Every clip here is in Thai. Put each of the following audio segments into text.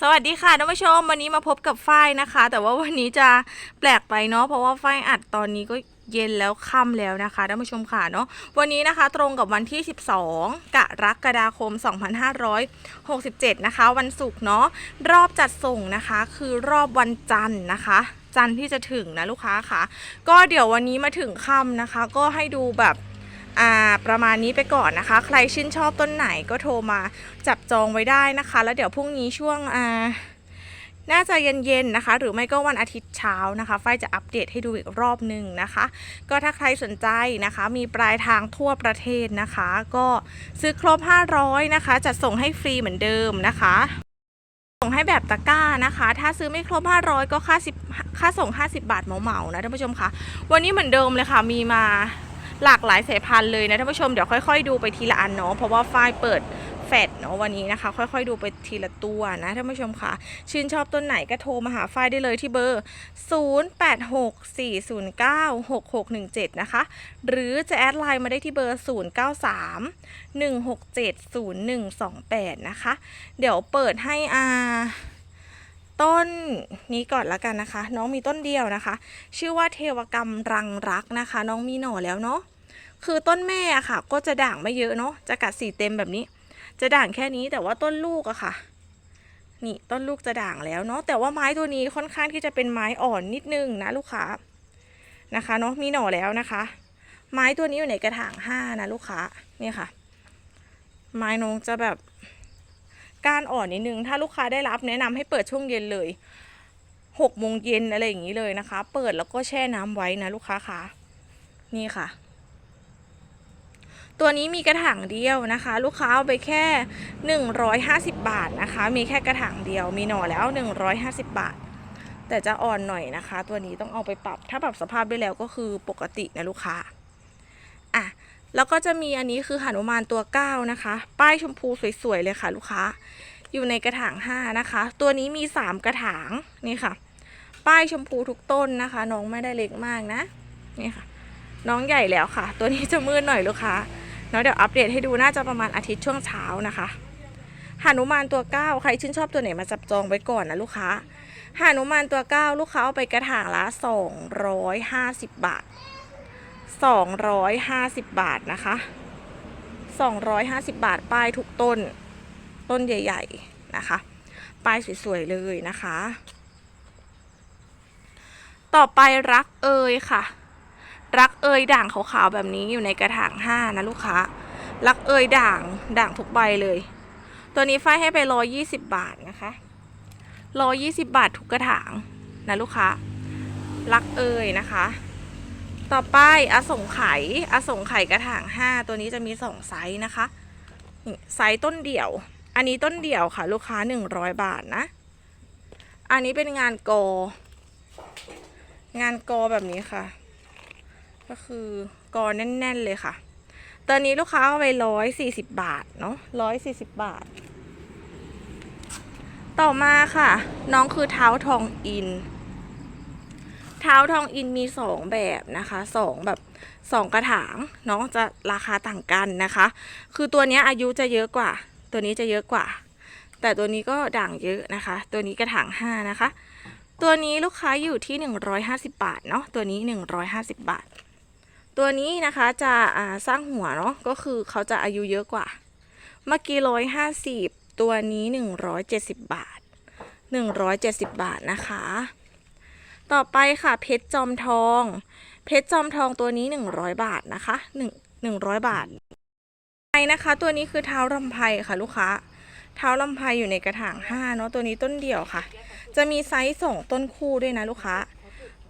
สวัสดีค่ะท่านผู้ชมวันนี้มาพบกับฝ้ายนะคะ แต่ว่าวันนี้จะแปลกไปเนาะเพราะว่าฝ้ายอัดตอนนี้ก็เย็นแล้วค่ำแล้วนะคะท่านผู้ชมค่ะเนาะวันนี้นะคะตรงกับวันที่ 12 กรกฎาคม 2567 นะคะ วันศุกร์เนาะรอบจัดส่งนะคะ คือรอบวันจันทร์นะคะ จันทร์ที่จะถึงนะลูกค้าค่ะ ก็เดี๋ยววันนี้มาถึงค่ำนะคะ ก็ให้ดูแบบ อ่าประมาณนี้ไปก่อนนะคะ ใครชื่นชอบต้นไหนก็โทรมาจับจองไว้ได้นะคะ แล้วเดี๋ยวพรุ่งนี้ช่วงอ่าน่าจะเย็นๆนะคะ หรือไม่ก็วันอาทิตย์เช้านะคะฝ้ายจะอัปเดตให้ดูอีกรอบหนึ่งนะคะ ก็ถ้าใครสนใจนะคะ มีปลายทางทั่วประเทศนะคะ ก็ซื้อครบ 500 นะคะ จัดส่งให้ฟรีเหมือนเดิมนะคะ ส่งให้แบบตะกร้านะคะ ถ้าซื้อไม่ครบ 500 ก็ค่า10ค่าส่ง 50 บาทเหมาๆนะท่านผู้ชมคะวันนี้เหมือนเดิมเลยค่ะมีมา หลากหลายสายพันธุ์เลยนะท่านผู้ชมเดี๋ยวค่อย ๆ ดูไปทีละอันเนาะเพราะว่าฝ้ายเปิดแฟดเนาะวันนี้นะคะ ค่อยๆดูไปทีละตัวนะท่านผู้ชมค่ะ ชื่นชอบต้นไหนก็โทรมาหาฝ้ายได้เลยที่เบอร์ 0864096617 นะคะ หรือจะแอดไลน์มาได้ที่เบอร์ 0931670128 นะคะ เดี๋ยวเปิดให้อา ต้นนี้ก่อนละกันนะคะ น้องมีต้นเดียวนะคะ ชื่อว่าเทวกรรมรังรักนะคะ น้องมีหน่อแล้วเนาะคือต้นแม่อะค่ะ ก็จะด่างไม่เยอะเนาะจะกัดสีเต็มแบบนี้ จะด่างแค่นี้แต่ว่าต้นลูกอะค่ะ นี่ต้นลูกจะด่างแล้วเนาะแต่ว่าไม้ตัวนี้ค่อนข้างที่จะเป็นไม้อ่อนนิดนึงนะลูกค้านะคะเนาะมีหน่อแล้วนะคะ ไม้ตัวนี้อยู่ในกระถางห้านะลูกค้าเนี่ยค่ะ ไม้น้องจะแบบ กานอ่อนนิดนึง ถ้าลูกค้าได้รับแนะนำให้เปิดช่วงเย็นเลยหกโมงเย็นอะไรอย่างนี้เลยนะคะ เปิดแล้วก็แช่น้ำไว้นะลูกค้าคะนี่ค่ะ ตัวนี้มีกระถางเดียวนะคะ ลูกค้าเอาไปแค่ 150 บาทนะคะ มีแค่กระถางเดียว มีหน่อแล้ว 150 บาท แต่จะอ่อนหน่อยนะคะ ตัวนี้ต้องเอาไปปรับ ถ้าปรับสภาพได้แล้วก็คือปกตินะลูกค้าอะ แล้วก็จะมีอันนี้คือหนุมานตัวเก้านะคะ ป้ายชมพูสวยๆเลยค่ะ ลูกค้า อยู่ในกระถางห้านะคะ ตัวนี้มีสามกระถางนี่ค่ะ ป้ายชมพูทุกต้นนะคะ น้องไม่ได้เล็กมากนะนี่ค่ะ น้องใหญ่แล้วค่ะ ตัวนี้จะมืดหน่อยลูกค้าเนาะเดี๋ยวอัปเดตให้ดูน่าจะประมาณอาทิตย์ช่วงเช้านะคะหานุมานตัวเก้าใครชื่นชอบตัวไหนมาจับจองไว้ก่อนนะลูกค้าหานุมานตัวเก้าลูกค้าเอาไปกระถางละสองร้อยห้าสิบบาท สองร้อยห้าสิบบาทนะคะสองร้อยห้าสิบบาทป้ายทุกต้น ต้นใหญ่ ๆ นะคะ ป้ายสวย ๆ เลยนะคะ ต่อไปรักเอยค่ะ รักเอยด่างขาวๆแบบนี้อยู่ในกระถางห้านะลูกค้า รักเอยด่างด่างทุกใบเลย ตัวนี้ฝ้ายให้ไปร้อยี่สิบบาทนะคะร้อยี่สิบบาททุกกระถางนะลูกค้า รักเอยนะคะ ต่อไปอสงไขยอสงไขยกระถางห้าตัวนี้จะมีสองไซส์นะคะนี่ไซส์ต้นเดี่ยว อันนี้ต้นเดี่ยวค่ะ ลูกค้าหนึ่งร้อยบาทนะ อันนี้เป็นงานกองานกอแบบนี้ค่ะ ก็คือกอแน่น ๆ เลยค่ะตอนนี้ลูกค้าเอาไปร้อยสี่สิบบาทเนาะร้อยสี่สิบบาท ต่อมาค่ะ น้องคือเท้าทองอิน เท้าทองอินมีสองแบบนะคะสองแบบสองกระถางน้องจะราคาต่างกันนะคะ คือตัวนี้อายุจะเยอะกว่า ตัวนี้จะเยอะกว่า แต่ตัวนี้ก็ด่างเยอะนะคะ ตัวนี้กระถางห้านะคะ ตัวนี้ลูกค้าอยู่ที่ 150 บาทเนาะตัวนี้ 150 บาท ตัวนี้นะคะจะสร้างหัวเนาะก็คือเขาจะอายุเยอะกว่า เมื่อกี้150ตัวนี้ 170 บาท 170 บาทนะคะ ต่อไปค่ะเพชรจอมทอง เพชรจอมทองตัวนี้ 100 บาทนะคะ1 100 บาทไปนะคะตัวนี้คือเท้าลำไพค่ะลูกค้า เท้าลำไพอยู่ในกระถาง5เนาะตัวนี้ต้นเดี่ยวค่ะ จะมีไซส์ส่งต้นคู่ด้วยนะลูกค้า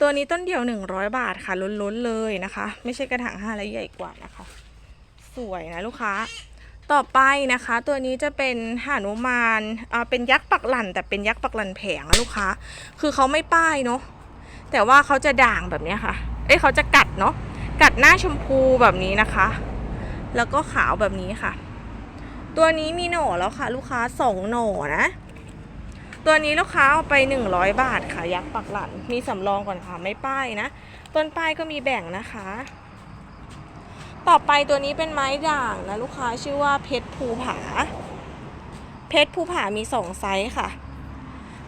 ตัวนี้ต้นเดียว 100 บาทค่ะล้นๆเลยนะคะ ไม่ใช่กระถางห้าและใหญ่กว่านะคะ สวยนะลูกค้าต่อไปนะคะ ตัวนี้จะเป็นหานุมานอ่าเป็นยักษ์ปักหลันแต่เป็นยักษ์ปักหลันแผงนะลูกค้า คือเขาไม่ป้ายเนาะ แต่ว่าเขาจะด่างแบบนี้ค่ะ เอ้ยเขาจะกัดเนาะ กัดหน้าชมพูแบบนี้นะคะ แล้วก็ขาวแบบนี้ค่ะ ตัวนี้มีหน่อแล้วค่ะ ลูกค้าสองหน่อนะ ตัวนี้ลูกค้าเอาไป 100 บาทค่ะ ยักษ์ปักหลัน มีสำรองก่อนค่ะ ไม่ป้ายนะ ต้นป้ายก็มีแบ่งนะคะ ต่อไปตัวนี้เป็นไม้ด่างนะลูกค้าชื่อว่าเพชรภูผา เพชรภูผามีสองไซส์ค่ะ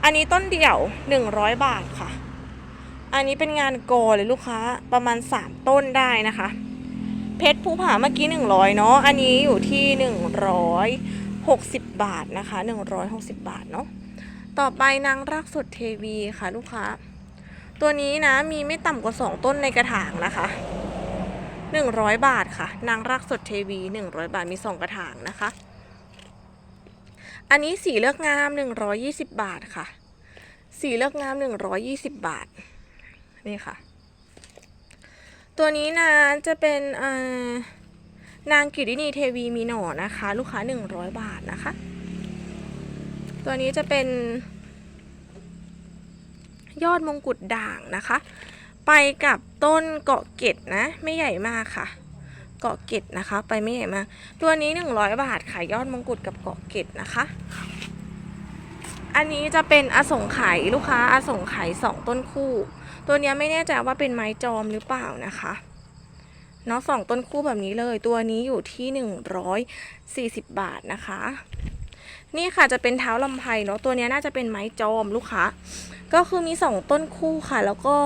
อันนี้ต้นเดี่ยว 100 บาทค่ะ อันนี้เป็นงานโกเลยลูกค้าประมาณ 3 ต้นได้นะคะ เพชรภูผาเมื่อกี้ 100 เนาะอันนี้อยู่ที่ 160 บาทนะคะ 160 บาทเนาะต่อไปนางรักสุดเทวีค่ะลูกค้า ตัวนี้นะมีไม่ต่ำกว่า 2 ต้นในกระถางนะคะ 100 บาทค่ะ นางรักสดเทวี 100 บาทมี 2 กระถางนะคะ อันนี้สีเลือกงาม 120 บาทค่ะ สีเลือกงาม 120 บาท นี่ค่ะ ตัวนี้นะจะเป็นนางกิรินีเทวีมีหน่อนะคะ ลูกค้า 100 บาทนะคะ ตัวนี้จะเป็น ยอดมงกุฎด่างนะคะ ไปกับต้นเกาะเกร็ดนะ ไม่ใหญ่มากค่ะ เกาะเกร็ดนะคะ ไปไม่ใหญ่มาก ตัวนี้ 100 บาทค่ะยอดมงกุฎกับเกาะเกร็ดนะคะอันนี้จะเป็นอสงไขยลูกค้าอสงไขยสองต้นคู่ ตัวนี้ไม่แน่ใจว่าเป็นไม้จอมหรือเปล่านะคะเนาะสองต้นคู่แบบนี้เลย ตัวนี้อยู่ที่ 140 บาทนะคะ นี่ค่ะจะเป็นเท้าลำไพเนาะตัวนี้น่าจะเป็นไม้จอมลูกค้าก็คือมีสองต้นคู่ค่ะ แล้วก็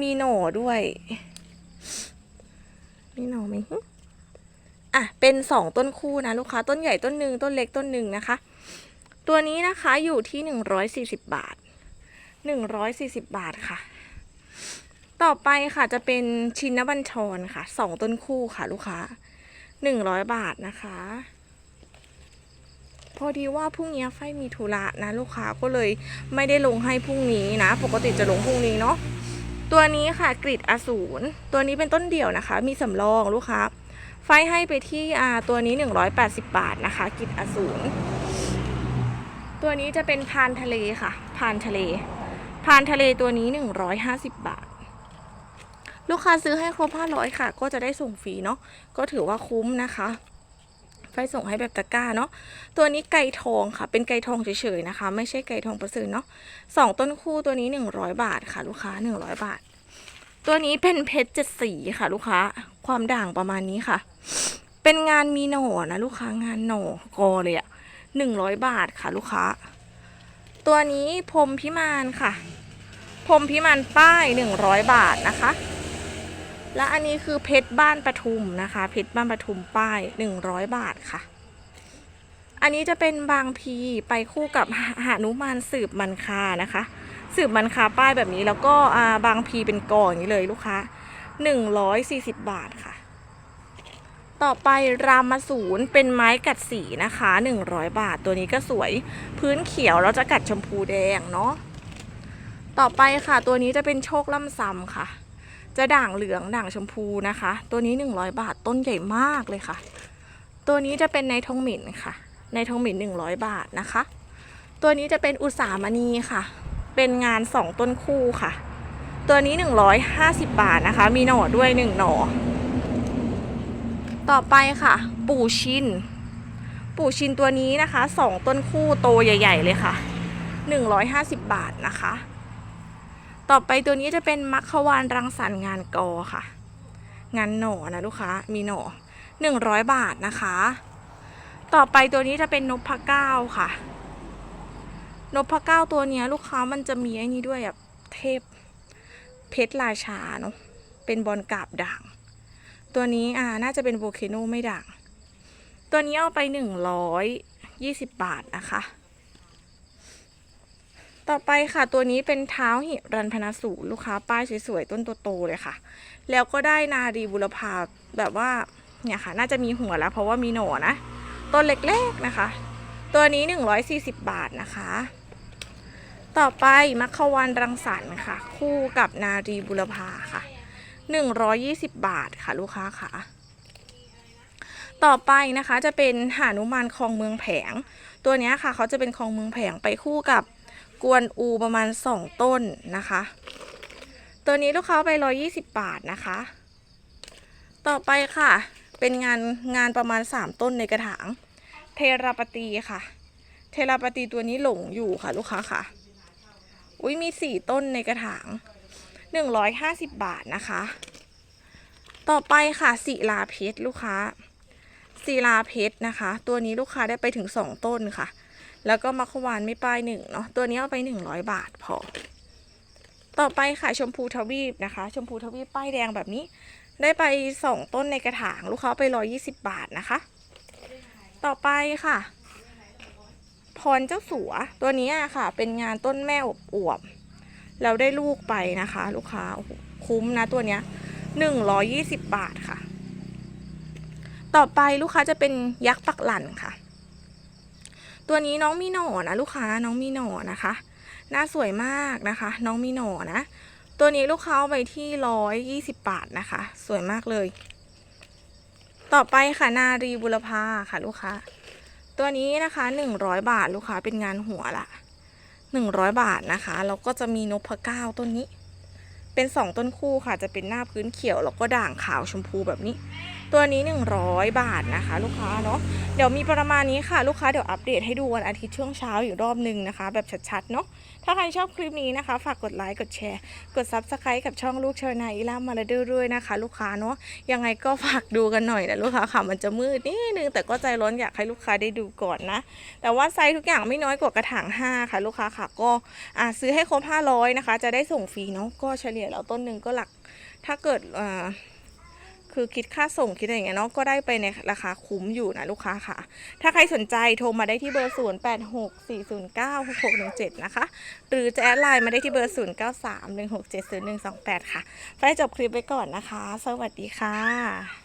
มีหน่อด้วย มีหน่อไหมอะเป็นสองต้นคู่นะลูกค้าต้นใหญ่ต้นหนึ่งต้นเล็กต้นหนึ่งนะคะ ตัวนี้นะคะอยู่ที่หนึ่งร้อยสี่สิบบาท หนึ่งร้อยสี่สิบบาทค่ะ ต่อไปค่ะจะเป็นชินบัญชรค่ะสองต้นคู่ค่ะลูกค้าหนึ่งร้อยบาทนะคะ พอดีว่าพรุ่งนี้ไฟมีธุระนะลูกค้าก็เลยไม่ได้ลงให้พรุ่งนี้นะ ปกติจะลงพรุ่งนี้เนาะตัวนี้ค่ะกริดอสูรตัวนี้เป็นต้นเดี่ยวนะคะ มีสำรองลูกค้า ไฟให้ไปที่อ่าตัวนี้ 180 บาทนะคะกริดอสูรตัวนี้จะเป็นพานทะเลค่ะ พานทะเล พานทะเลตัวนี้ 150 บาท ลูกค้าซื้อให้ครบ500ค่ะ ก็จะได้ส่งฟรีเนาะก็ถือว่าคุ้มนะคะไฟส่งให้แบบตะกร้าเนาะ ตัวนี้ไก่ทองค่ะ เป็นไก่ทองเฉยๆนะคะ ไม่ใช่ไก่ทองประเสริฐเนาะสองต้นคู่ตัวนี้หนึ่งร้อยบาทค่ะ ลูกค้าหนึ่งร้อยบาท ตัวนี้เป็นเพชรเจ็ดสีค่ะ ลูกค้า ความด่างประมาณนี้ค่ะ เป็นงานมีหน่อนะ ลูกค้างานหน่อกอเลยอะหนึ่งร้อยบาทค่ะ ลูกค้า ตัวนี้พรมพิมานค่ะ พรมพิมานป้ายหนึ่งร้อยบาทนะคะ และอันนี้คือเพชรบ้านปทุมนะคะ เพชรบ้านปทุมป้าย 100 บาทค่ะ อันนี้จะเป็นบางพีไปคู่กับหานุมานสืบมันคานะคะ สืบมันคาป้ายแบบนี้แล้วก็บางพีเป็นกออย่างนี้เลยลูกค้า 140 บาทค่ะ ต่อไปรามาสูรเป็นไม้กัดสีนะคะ 100 บาทตัวนี้ก็สวยพื้นเขียวแล้วจะกัดชมพูแดงเนาะต่อไปค่ะ ตัวนี้จะเป็นโชคล่ำซำค่ะ จะด่างเหลืองด่างชมพูนะคะ ตัวนี้ 100 บาทต้นใหญ่มากเลยค่ะ ตัวนี้จะเป็นในทองหมิ่นค่ะ ในทองหมิ่น 100 บาทนะคะ ตัวนี้จะเป็นอุตสามณีค่ะ เป็นงาน 2 ต้นคู่ค่ะ ตัวนี้ 150 บาทนะคะ มีหน่อด้วย 1 หน่อ ต่อไปค่ะ ปู่ชิน ปู่ชินตัวนี้นะคะ2ต้นคู่โตใหญ่ ๆ เลยค่ะ 150 บาทนะคะ ต่อไปตัวนี้จะเป็นมัคควานรังสรรค์งานกอค่ะ งานหน่อนะลูกค้ามีหน่อหนึ่งร้อยบาทนะคะ ต่อไปตัวนี้จะเป็นนพเก้าค่ะ นพเก้าตัวเนี้ยลูกค้ามันจะมีไอ้นี้ด้วยแบบเทพเพชรราชาเนาะเป็นบอลกาบด่าง ตัวนี้อ่าน่าจะเป็นโวลเคโนไม่ด่าง ตัวนี้เอาไปหนึ่งร้อยยี่สิบบาทนะคะ ต่อไปค่ะตัวนี้เป็นเท้าหิรันพนาสูรลูกค้าป้ายสวยๆต้นโตๆเลยค่ะ แล้วก็ได้นาดีบุรพาแบบว่าเนี่ยค่ะน่าจะมีหัวแล้วเพราะว่ามีหนอนะต้นเล็กๆนะคะ ตัวนี้ 140 บาทนะคะ ต่อไปมัคควานรังสรรค์ค่ะ คู่กับนาดีบุรพาค่ะ 120 บาทค่ะลูกค้าค่ะต่อไปนะคะจะเป็นหานุมานคลองเมืองแผง ตัวนี้ค่ะเขาจะเป็นคลองเมืองแผงไปคู่กับกวนอูประมาณ 2 ต้นนะคะ ตัวนี้ลูกค้าไป 120 บาทนะคะ ต่อไปค่ะ เป็นงานงานประมาณ 3 ต้นในกระถาง เทราปตีค่ะ เทราปตีตัวนี้หลงอยู่ค่ะลูกค้าค่ะ อุ้ยมี 4 ต้นในกระถาง 150 บาทนะคะ ต่อไปค่ะศิลาเพชรลูกค้าศิลาเพชรนะคะ ตัวนี้ลูกค้าได้ไปถึง 2 ต้นค่ะ แล้วก็มัควานไม่ป้ายหนึ่งเนาะตัวนี้เอาไปหนึ่งร้อยบาทพอ ต่อไปค่ะชมพูทวีปนะคะ ชมพูทวีปป้ายแดงแบบนี้ ได้ไปสองต้นในกระถางลูกค้าไปร้อยี่สิบบาทนะคะ ต่อไปค่ะพรเจ้าสัวตัวนี้อะค่ะ เป็นงานต้นแม่อบอวบ แล้วได้ลูกไปนะคะ ลูกค้าคุ้มนะตัวเนี้ยหนึ่งร้อยี่สิบบาทค่ะ ต่อไปลูกค้าจะเป็นยักษ์ปักหลันค่ะ ตัวนี้น้องมีหน่อนะลูกค้าน้องมีหน่อนะคะหน้าสวยมากนะคะ น้องมีหน่อนะ ตัวนี้ลูกค้าเอาไปที่ร้อยยี่สิบบาทนะคะ สวยมากเลย ต่อไปค่ะนารีบุรพาค่ะลูกค้า ตัวนี้นะคะหนึ่งร้อยบาทลูกค้าเป็นงานหัวละ หนึ่งร้อยบาทนะคะ แล้วก็จะมีนพเก้าต้นนี้ เป็นสองต้นคู่ค่ะ จะเป็นหน้าพื้นเขียว แล้วก็ด่างขาวชมพูแบบนี้ ตัวนี้ 100 บาทนะคะ ลูกค้าเนาะเดี๋ยวมีประมาณนี้ค่ะ ลูกค้าเดี๋ยวอัปเดตให้ดูวันอาทิตย์ช่วงเช้าอีกรอบหนึ่งนะคะ แบบชัดๆเนาะถ้าใครชอบคลิปนี้นะคะ ฝากกดไลค์กดแชร์ กด Subscribe กับช่องลูกเชอร์นายอีล่ามาลาเดอร์ด้วยนะคะ ลูกค้าเนาะยังไงก็ฝากดูกันหน่อยนะลูกค้าค่ะมันจะมืดนิดนึงแต่ก็ใจร้อนอยากให้ลูกค้าได้ดูก่อนนะ แต่ว่าไซส์ทุกอย่างไม่น้อยกว่ากระถาง5ค่ะ ลูกค้าค่ะก็อ่าซื้อให้ครบ500นะคะ จะได้ส่งฟรีเนาะก็เฉลี่ยแล้วต้นหนึ่งก็หลักถ้าเกิดอ่า คือคิดค่าส่งคิดอะไรอย่างเงี้ยเนาะก็ได้ไปในราคาคุ้มอยู่นะลูกค้าค่ะ ถ้าใครสนใจโทรมาได้ที่เบอร์ 0 8 6 4 0 9 6 6 1 7 นะคะ หรือจะแอดไลน์มาได้ที่เบอร์ 0 9 3 1 6 7 0 1 2 8 ค่ะไปจบคลิปไปก่อนนะคะ สวัสดีค่ะ